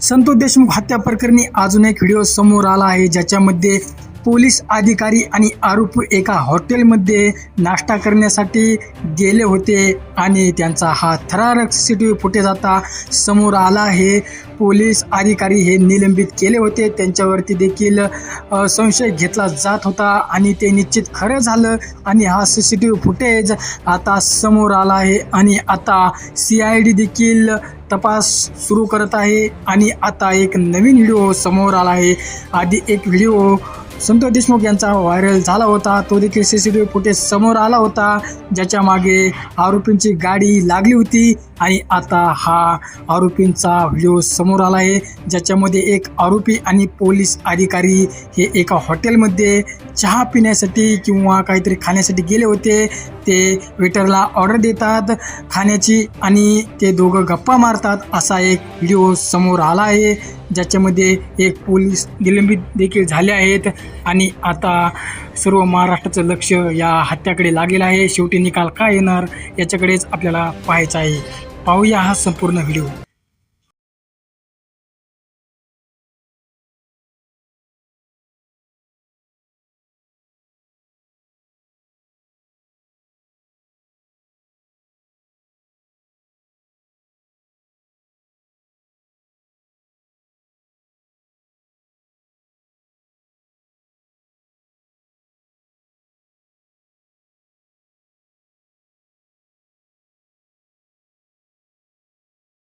संतोष देशमुख हत्या प्रकरणी अजून एक व्हिडिओ समोर आला आहे ज्याच्यामध्ये पोलीस अधिकारी आणि आरोपी एका हॉटेलमध्ये नाश्ता करण्यासाठी गेले होते आणि त्यांचा हा थरारक C C T V footage आता समोर आला आहे. पोलीस अधिकारी हे निलंबित केले होते. त्यांच्यावरती देखील संशय घेतला जात होता आणि ते निश्चित खरं झालं आणि हा C C T V footage आता समोर आला आहे आणि आता सी आय डी देखील तपास सुरू करत आहे आणि आता एक नवीन व्हिडिओ समोर आला आहे. आधी एक व्हिडिओ संतोष देशमुख यांचा व्हायरल झाला होता. तो देखील C C T V footage समोर आला होता. ज्याच्या मागे आरोपींची गाडी लागली होती. आणि आता हा आरोपींचा व्हिडिओ समोर आला आहे ज्याच्यामध्ये एक आरोपी आणि पोलीस अधिकारी हे एका हॉटेलमध्ये चहा पिण्यासाठी किंवा काहीतरी खाण्यासाठी गेले होते. ते वेटरला ऑर्डर देतात खाण्याची आणि ते दोघं गप्पा मारतात असा एक व्हिडिओ समोर आला आहे ज्याच्यामध्ये एक पोलीस निलंबित देखील झाले आहेत. आणि आता सर्व महाराष्ट्राचं लक्ष या हत्याकडे लागलेलं आहे. शेवटी निकाल काय येणार याच्याकडेच आपल्याला पाहायचं आहे. पाहूया हा संपूर्ण व्हिडिओ.